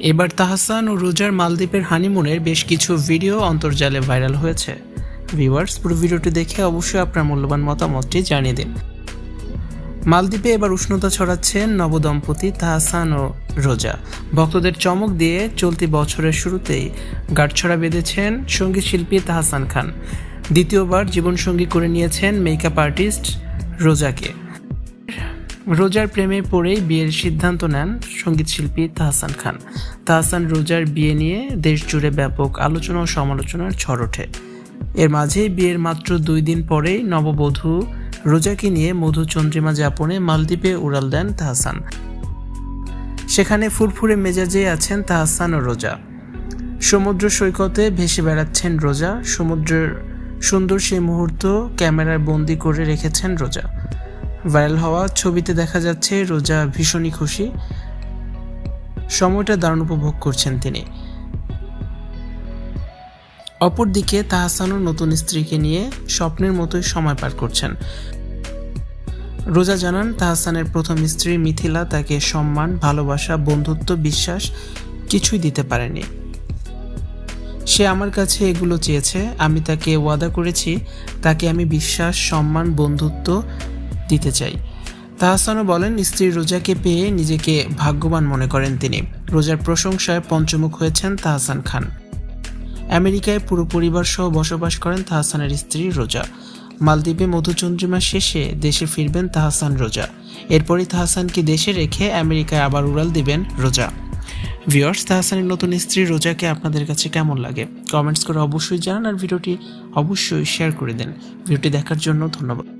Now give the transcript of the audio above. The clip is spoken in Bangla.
এবার তাহসান ও রোজার মালদ্বীপের হানিমুনের বেশ কিছু ভিডিও অন্তর্জালে ভাইরাল হয়েছে। ভিউয়ার্স, পুরো ভিডিওটি দেখে অবশ্যই আপনার মূল্যবান মতামতটি জানিয়ে দিন। মালদ্বীপে এবার উষ্ণতা ছড়াচ্ছেন নবদম্পতি তাহসান ও রোজা। ভক্তদের চমক দিয়ে চলতি বছরের শুরুতেই গাঁটছড়া বেঁধেছেন সংগীত শিল্পী তাহসান খান। দ্বিতীয়বার জীবনসঙ্গী করে নিয়েছেন মেকআপ আর্টিস্ট রোজাকে। রোজার প্রেমে পড়েই বিয়ের সিদ্ধান্ত নেন সঙ্গীতশিল্পী তাহসান খান। তাহসান রোজার বিয়ে নিয়ে দেশ জুড়ে ব্যাপক আলোচনা ও সমালোচনার ঝড় ওঠে। এর মাঝেই বিয়ের মাত্র দুই দিন পরেই নববধূ রোজাকে নিয়ে মধু চন্দ্রিমা যাপনে মালদ্বীপে উড়াল দেন তাহসান। সেখানে ফুরফুরে মেজাজে আছেন তাহসান ও রোজা। সমুদ্র সৈকতে ভেসে বেড়াচ্ছেন রোজা। সমুদ্রের সুন্দর সেই মুহূর্ত ক্যামেরায় বন্দি করে রেখেছেন রোজা। ভাইরাল হওয়া ছবিতে দেখা যাচ্ছে রোজা ভীষণই খুশি। সময়টা দারুণ উপভোগ করছেন তিনি। অপরদিকে তাহসানও নতুন স্ত্রীকে নিয়ে স্বপ্নের মতোই সময় পার করছেন। রোজা জানান, তাহসানের প্রথম স্ত্রী মিথিলা তাকে সম্মান, ভালোবাসা, বন্ধুত্ব, বিশ্বাস কিছুই দিতে পারেনি। সে আমার কাছে এগুলো চেয়েছে, আমি তাকে ওয়াদা করেছি, তাকে আমি বিশ্বাস, সম্মান, বন্ধুত্ব দিতে চাই। তাহসানও বলেন, স্ত্রী রোজাকে পেয়ে নিজেকে ভাগ্যবান মনে করেন তিনি। রোজার প্রশংসায় পঞ্চমুখ হয়েছেন তাহসান খান। আমেরিকায় পুরো পরিবার সহ বসবাস করেন তাহসানের স্ত্রী রোজা। মালদ্বীপে মধুচন্দ্রিমা শেষে দেশে ফিরবেন তাহসান রোজা। এরপরই তাহসানকে দেশে রেখে আমেরিকায় আবার উড়াল দিবেন রোজা। ভিওর্স তাহসানের নতুন স্ত্রী রোজাকে আপনাদের কাছে কেমন লাগে? কমেন্টস করে অবশ্যই জানান আর ভিডিওটি অবশ্যই শেয়ার করে দেন। ভিডিওটি দেখার জন্য ধন্যবাদ।